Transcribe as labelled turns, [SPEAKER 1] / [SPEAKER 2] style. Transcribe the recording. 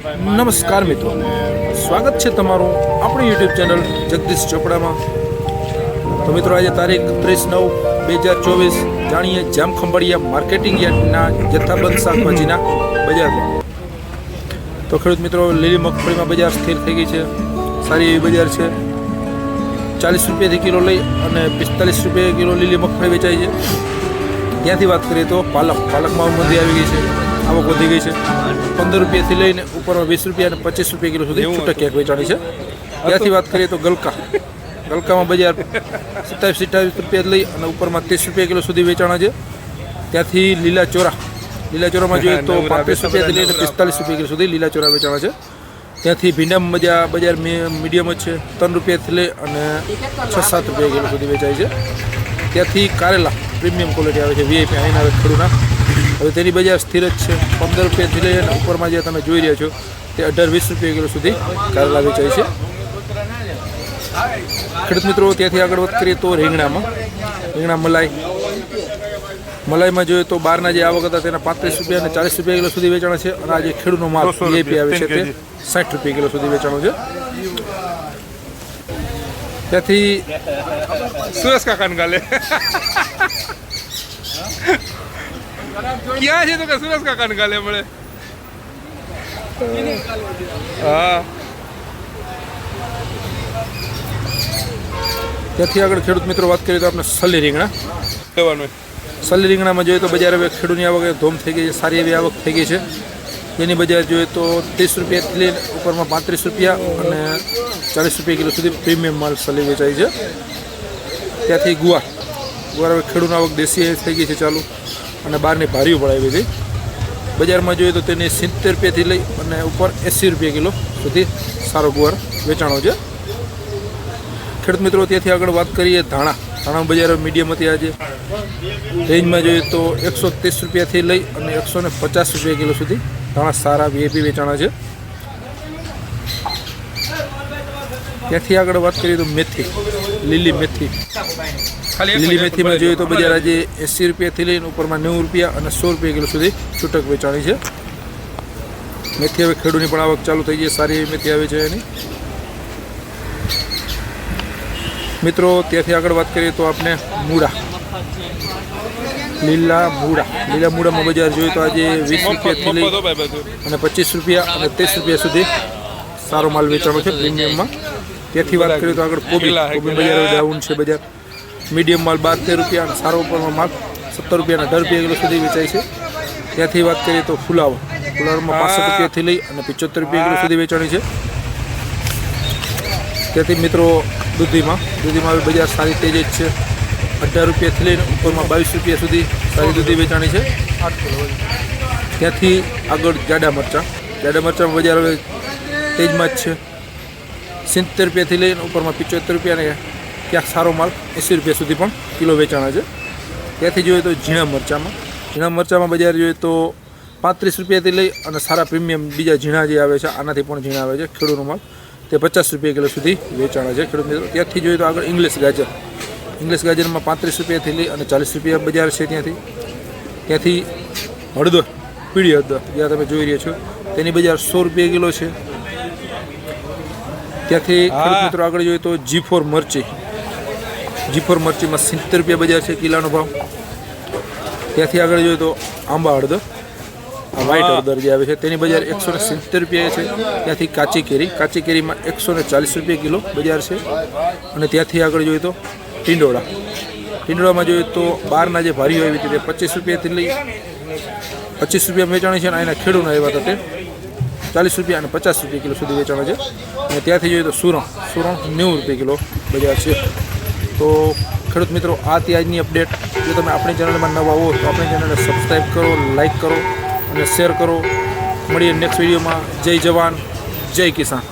[SPEAKER 1] નમસ્કાર મિત્રો. સ્વાગત છે તમારું આપણી યુટ્યુબ ચેનલ જગદીશ ચોપડામાં. તો મિત્રો, આજે તારીખ ત્રીસ નવ બે હજાર ચોવીસ, જાણીએ જામ ખંભાળિયા માર્કેટિંગ યાર્ડના જથ્થાબંધ શાકભાજીના બજાર તો ખેડૂત મિત્રો, લીલી મગફળીમાં બજાર સ્થિર થઈ ગઈ છે. સારી એવી બજાર છે. ચાલીસ રૂપિયાથી કિલો લઈ અને પિસ્તાલીસ રૂપિયા કિલો લીલી મગફળી વેચાય છે. ત્યાંથી વાત કરીએ તો પાલક. પાલકમાં મંદી આવી ગઈ છે. આવક વધી ગઈ છે. પંદર રૂપિયાથી લઈને ઉપરમાં વીસ રૂપિયા અને પચીસ રૂપિયા કિલો સુધી છૂટક ક્યાંક વેચાણી છે. ત્યાંથી વાત કરીએ તો ગલકા. ગલકામાં બજાર સત્તાવીસ સિત્તાવીસ રૂપિયા લઈ અને ઉપરમાં ત્રીસ રૂપિયા કિલો સુધી વેચાણા છે. ત્યાંથી લીલા ચોરા. લીલા ચોરામાં જોઈએ તો પાંત્રીસ રૂપિયાથી લઈને પિસ્તાલીસ રૂપિયા કિલો સુધી લીલા ચોરા વેચાણા છે. ત્યાંથી ભીંડા બજાર બજાર મીડિયમ જ છે. ત્રણ રૂપિયાથી લઈ અને છ સાત રૂપિયા કિલો સુધી વેચાય છે. ત્યાંથી કારેલા પ્રીમિયમ ક્વોલિટી આવે છે. વીઆઈપી અહીંના આવે ખેડૂના હવે તેની બજાર સ્થિર જ છે. પંદર રૂપિયાથી લઈ અને ઉપરમાં જે તમે જોઈ રહ્યા છો તે અઢાર વીસ રૂપિયા કિલો સુધી કારેલા વેચાય છે. ખેડૂત મિત્રો ત્યાંથી આગળ વાત કરીએ તો રીંગણામાં. રીંગણા મલાઈ. મલાઈમાં જોઈએ તો બહારના જે આવક હતા તેના પાંત્રીસ રૂપિયા અને ચાલીસ રૂપિયા કિલો સુધી વેચાણ છે અને આ જે ખેડૂતનો માલ વીઆઈપી આવે છે તે સાઠ રૂપિયા કિલો સુધી વેચાણો છે. ત્યાંથી
[SPEAKER 2] સુરેશ કાકાને ગાલે. ક્યાં છે તો? કે સુરેશ કાકાને કાલે મળે? હા.
[SPEAKER 1] ત્યાંથી આગળ ખેડૂત મિત્રો વાત કરીએ તો આપણે સલી રીંગણા.
[SPEAKER 2] લેવાનું
[SPEAKER 1] સલી રીંગણામાં જોઈએ તો બજાર હવે ખેડૂતની આવક ધોમ થઈ ગઈ છે સારી એવી આવક થઈ ગઈ છે. એની બજાર જોઈએ તો ત્રીસ રૂપિયાથી લઈને ઉપરમાં પાંત્રીસ રૂપિયા અને ચાલીસ રૂપિયા કિલો સુધી પ્રીમિયમ માલ સલી વેચાય છે. ત્યાંથી ગુવાર. ગુવાર હવે ખેડૂતની આવક દેશી થઈ ગઈ છે ચાલુ. અને બહારની ભારીઓ પડાવી હતી બજારમાં જોઈએ તો તેની સિત્તેર રૂપિયાથી લઈ અને ઉપર એંસી રૂપિયા કિલો સુધી સારો ગુવાર વેચાણો છે. ખેડૂત મિત્રો, ત્યાંથી આગળ વાત કરીએ ધાણા. ધાણા બજાર મીડિયમ હતી આજે. રેન્જમાં જોઈએ તો એકસો ત્રીસ રૂપિયાથી લઈ અને એકસો ને પચાસ રૂપિયા કિલો સુધી ધાણા સારા વીએપી વેચાણા છે. ત્યાંથી આગળ વાત કરીએ તો મેથી, લીલી મેથી. લીલી મેથીમાં જોઈએ તો બજાર આજે એંસી રૂપિયાથી લઈને ઉપરમાં નેવું રૂપિયા અને સો રૂપિયા કિલો સુધી છૂટક વેચાણી છે. મેથી હવે ખેડૂતની પણ આવક ચાલુ થઈ છે. સારી એવી મેથી આવે છે એની. મિત્રો ત્યાંથી આગળ વાત કરીએ તો આપણે મૂળા. લીલા મૂળા. લીલા મૂળામાં બજાર જોઈએ તો આજે વીસ રૂપિયાથી લઈ અને પચીસ રૂપિયા અને ત્રીસ રૂપિયા સુધી સારો માલ વેચાણો છે પ્રીમિયમમાં. ત્યાંથી વાત કરીએ તો આગળ કોબી. કોબી બજાર ડાઉન છે બજાર. મીડિયમ માલ બાર તેર રૂપિયા અને સારો ઉપરમાં માલ સત્તર રૂપિયા અને અઢાર રૂપિયા કિલો સુધી વેચાય છે. ત્યાંથી વાત કરીએ તો ફુલાવર ફુલાવરમાં પાંસઠ રૂપિયાથી લઈ અને પિચોતેર રૂપિયા કિલો સુધી વેચાણી છે. ત્યાંથી મિત્રો દૂધીમાં. દૂધીમાં હવે બજાર સારી તેજ જ છે. અઢાર રૂપિયાથી લઈને ઉપરમાં બાવીસ રૂપિયા સુધી સારી દૂધી વેચાણી છે. ત્યાંથી આગળ જાડા મરચાં. જાડા મરચાં બજાર હવે તેજમાં જ છે. સિત્તેર રૂપિયાથી લઈને ઉપરમાં પિચોતેર રૂપિયા અને ક્યાંક સારો માલ એંસી રૂપિયા સુધી પણ કિલો વેચાણા છે. ત્યાંથી જોઈએ તો ઝીણા મરચાંમાં. ઝીણા મરચાંમાં બજાર જોઈએ તો પાંત્રીસ રૂપિયાથી લઈ અને સારા પ્રીમિયમ બીજા ઝીણા જે આવે છે આનાથી પણ ઝીણા આવે છે ખેડૂતનો માલ. તે પચાસ રૂપિયા કિલો સુધી વેચાણા છે ખેડૂત મિત્રો ત્યાંથી જોઈએ તો આગળ ઇંગ્લિશ ગાજર. ઇંગ્લિશ ગાજરમાં પાંત્રીસ રૂપિયાથી લઈ અને ચાલીસ રૂપિયા બજાર છે ત્યાંથી. ત્યાંથી હળદર પીળી હળદર જ્યાં તમે જોઈ રહ્યા છો તેની બજાર સો રૂપિયા કિલો છે. ત્યાંથી ખેડૂત મિત્રો આગળ જોઈએ તો જી ફોર મરચી. જી ફોર મરચીમાં સિત્તેર રૂપિયા બજાર છે કિલાનો ભાવ. ત્યાંથી આગળ જોઈએ તો આંબા હળદર આ વ્હાઈટ હળદર જે આવે છે તેની બજાર એકસો ને સિત્તેર રૂપિયા છે. ત્યાંથી કાચી કેરી કાચી કેરીમાં એકસો ને ચાલીસ રૂપિયા કિલો બજાર છે. અને ત્યાંથી આગળ જોઈએ તો ટીંડોળા. ટીંડોળામાં જોઈએ તો બહારના જે આવી હતી તે પચીસ રૂપિયાથી લઈ પચીસ રૂપિયા વેચાણી છે અને એના ખેડૂતના આવ્યા હતા તે ચાલીસ રૂપિયા અને પચાસ રૂપિયા કિલો સુધી વેચાણ છે. અને ત્યાંથી જોઈએ તો સુરણ સુરણ નેવું રૂપિયા કિલો બજાર છે. તો ખેડૂત મિત્રો, આ તે આજની અપડેટ. જો તમે આપણી ચેનલમાં નવા હો, તો આપણી ચેનલને સબસ્ક્રાઈબ કરો લાઈક કરો અને શેર કરો. મળીએ નેક્સ્ટ વિડીયોમાં જય જવાન, જય કિસાન.